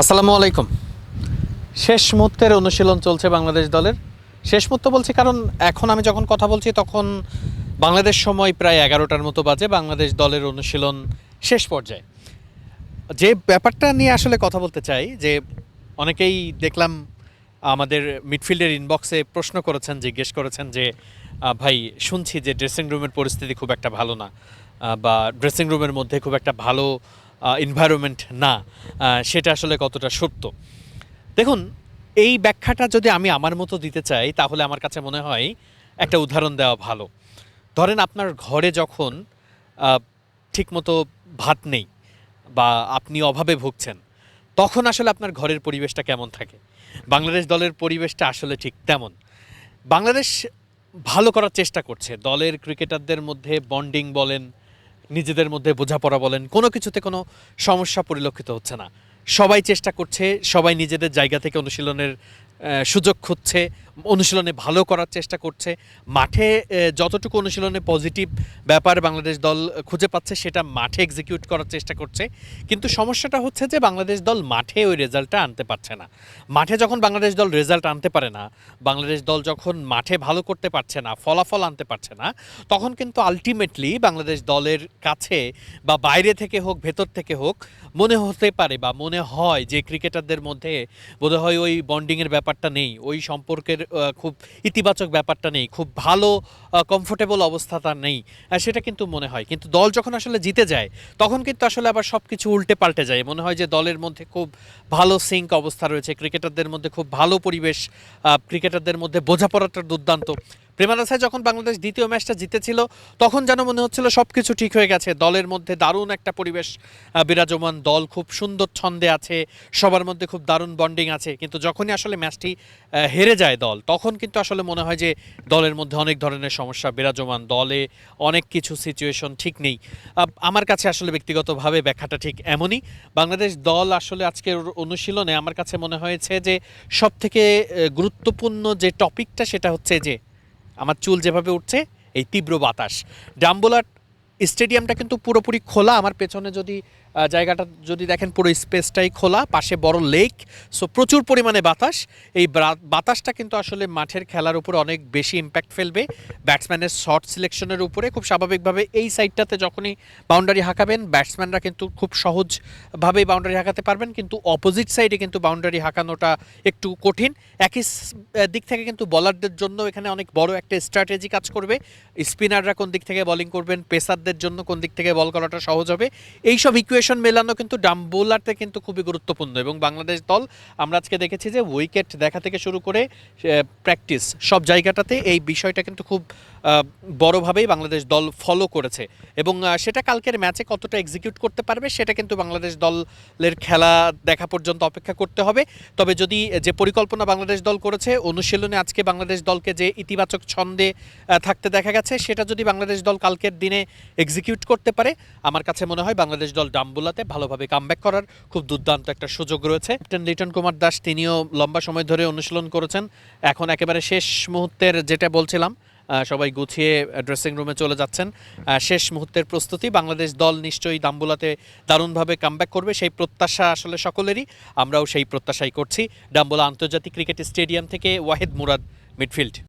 আসসালামু আলাইকুম। শেষ মুহূর্তের অনুশীলন চলছে বাংলাদেশ দলের। শেষ মুহূর্ত বলছি কারণ এখন আমি যখন কথা বলছি তখন বাংলাদেশ সময় প্রায় এগারোটার মতো বাজে, বাংলাদেশ দলের অনুশীলন শেষ পর্যায়ে। যে ব্যাপারটা নিয়ে আসলে কথা বলতে চাই, যে অনেকেই দেখলাম আমাদের মিডফিল্ডের ইনবক্সে প্রশ্ন করেছেন, জিজ্ঞেস করেছেন যে ভাই, শুনছি যে ড্রেসিং রুমের পরিস্থিতি খুব একটা ভালো না বা ড্রেসিং রুমের মধ্যে খুব একটা ভালো এনভায়রনমেন্ট না সেটা আসলে কতটা সত্য। দেখুন, এই ব্যাখ্যাটা যদি আমি আমার মতো দিতে চাই, তাহলে আমার কাছে মনে হয় একটা উদাহরণ দেওয়া ভালো। ধরেন আপনার ঘরে যখন ঠিকমতো ভাত নেই বা আপনি অভাবে ভুগছেন, তখন আসলে আপনার ঘরের পরিবেশটা কেমন থাকে? বাংলাদেশ দলের পরিবেশটা আসলে ঠিক তেমন। বাংলাদেশ ভালো করার চেষ্টা করছে। দলের ক্রিকেটারদের মধ্যে বন্ডিং বলেন নিজেদের মধ্যে বোঝাপড়া বলেন, কোনো কিছুতে কোনো সমস্যা পরিলক্ষিত হচ্ছে না। সবাই চেষ্টা করছে, সবাই নিজেদের জায়গা থেকে অনুশীলনের সুযোগ খুঁজছে। অনুশীলনে ভালো করার চেষ্টা করছে। মাঠে যতটুকু অনুশীলনে পজিটিভ ব্যাপার বাংলাদেশ দল খুঁজে পাচ্ছে, সেটা মাঠে এক্সিকিউট করার চেষ্টা করছে। কিন্তু সমস্যাটা হচ্ছে যে, বাংলাদেশ দল মাঠে ওই রেজাল্টটা আনতে পারছে না। মাঠে যখন বাংলাদেশ দল রেজাল্ট আনতে পারে না, বাংলাদেশ দল যখন মাঠে ভালো করতে পারছে না, ফলাফল আনতে পারছে না, তখন কিন্তু আলটিমেটলি বাংলাদেশ দলের কাছে বা বাইরে থেকে হোক, ভেতর থেকে হোক, মনে হতে পারে বা মনে হয় যে, ক্রিকেটারদের মধ্যে বোধহয় ওই বন্ডিংয়ের ব্যাপারটা নেই, ওই সম্পর্কের খুব ইতিবাচক ব্যাপারটা নেই, খুব ভালো কমফোর্টেবল অবস্থা তার নেই সেটা কিন্তু মনে হয়। কিন্তু দল যখন আসলে জিতে যায়, তখন কিন্তু আসলে আবার সব কিছু উল্টে পাল্টে যায়। মনে হয় যে দলের মধ্যে খুব ভালো সিঙ্ক অবস্থা রয়েছে ক্রিকেটারদের মধ্যে খুব ভালো পরিবেশ ক্রিকেটারদের মধ্যে বোঝাপড়াটা দুর্দান্ত প্রেমাদাসায় যখন বাংলাদেশ দ্বিতীয় ম্যাচটা জিতেছিল, তখন যেন মনে হচ্ছিল সব কিছু ঠিক হয়ে গেছে। দলের মধ্যে দারুণ একটা পরিবেশ বিরাজমান দল, খুব সুন্দর ছন্দে আছে, সবার মধ্যে খুব দারুণ বন্ডিং আছে। কিন্তু যখনই আসলে ম্যাচটি হেরে যায় দল, তখন কিন্তু আসলে মনে হয় যে দলের মধ্যে অনেক ধরনের সমস্যা, বিরাজমান দলে অনেক কিছু সিচুয়েশন ঠিক নেই। আমার কাছে আসলে ব্যক্তিগতভাবে ব্যাখ্যাটা ঠিক এমনই। বাংলাদেশ দল আসলে আজকের অনুশীলনে আমার কাছে মনে হয়েছে যে সব থেকে গুরুত্বপূর্ণ যে টপিকটা সেটা হচ্ছে যে আমার চুল যেভাবে উঠছে, এই তীব্র বাতাস। ডাম্বোলার স্টেডিয়ামটা কিন্তু পুরোপুরি খোলা। আমার পেছনে যদি জায়গাটা যদি দেখেন পুরো স্পেসটাই খোলা, পাশে বড় লেক সো প্রচুর পরিমাণে বাতাস। এই বাতাসটা কিন্তু আসলে মাঠের খেলার উপর অনেক বেশি ইম্প্যাক্ট ফেলবে। ব্যাটসম্যানের শর্ট সিলেকশনের উপরে খুব স্বাভাবিকভাবে এই সাইডটাতে যখনই বাউন্ডারি হাঁকাবেন ব্যাটসম্যানরা কিন্তু খুব সহজভাবেই বাউন্ডারি হাঁকাতে পারবেন, কিন্তু অপোজিট সাইডে কিন্তু বাউন্ডারি হাঁকানোটা একটু কঠিন। একই দিক থেকে কিন্তু বলারদের জন্য এখানে অনেক বড় একটা স্ট্র্যাটেজি কাজ করবে। স্পিনাররা কোন দিক থেকে বলিং করবেন পেসারদের জন্য কোন দিক থেকে বল করাটা সহজ হবে, এইসব ইকুয়েশন মেলানো কিন্তু ডাম বোলারতে কিন্তু খুবই গুরুত্বপূর্ণ এবং বাংলাদেশ দল, আমরা আজকে দেখেছি যে উইকেট দেখা থেকে শুরু করে প্র্যাকটিস সব জায়গাটাতে এই বিষয়টা কিন্তু খুব বড়ভাবেই বাংলাদেশ দল ফলো করেছে। এবং সেটা কালকের ম্যাচে কতটা এক্সিকিউট করতে পারবে, সেটা কিন্তু বাংলাদেশ দলের খেলা দেখা পর্যন্ত অপেক্ষা করতে হবে। তবে যদি যে পরিকল্পনা বাংলাদেশ দল করেছে, অনুশীলনে আজকে বাংলাদেশ দলকে যে ইতিবাচক ছন্দে থাকতে দেখা গেছে, সেটা যদি বাংলাদেশ দল কালকের দিনে এক্সিকিউট করতে পারে, আমার কাছে মনে হয় বাংলাদেশ দল ডাম্বুলাতে ভালোভাবে কামব্যাক করার খুব দুর্দান্ত একটা সুযোগ রয়েছে। ক্যাপ্টেন লিটন কুমার দাস, তিনিও লম্বা সময় ধরে অনুশীলন করেছেন। এখন একেবারে শেষ মুহূর্তের যেটা বলছিলাম সবাই গুছিয়ে ড্রেসিং রুমে চলে যাচ্ছেন। শেষ মুহূর্তের প্রস্তুতি, বাংলাদেশ দল নিশ্চয়ই দাম্বুলাতে দারুণভাবে কামব্যাক করবে। সেই প্রত্যাশা আসলে সকলেরই, আমরাও সেই প্রত্যাশাই করছি। ডাম্বুলা আন্তর্জাতিক ক্রিকেট স্টেডিয়াম থেকে ওয়াহেদ মুরাদ, মিডফিল্ড।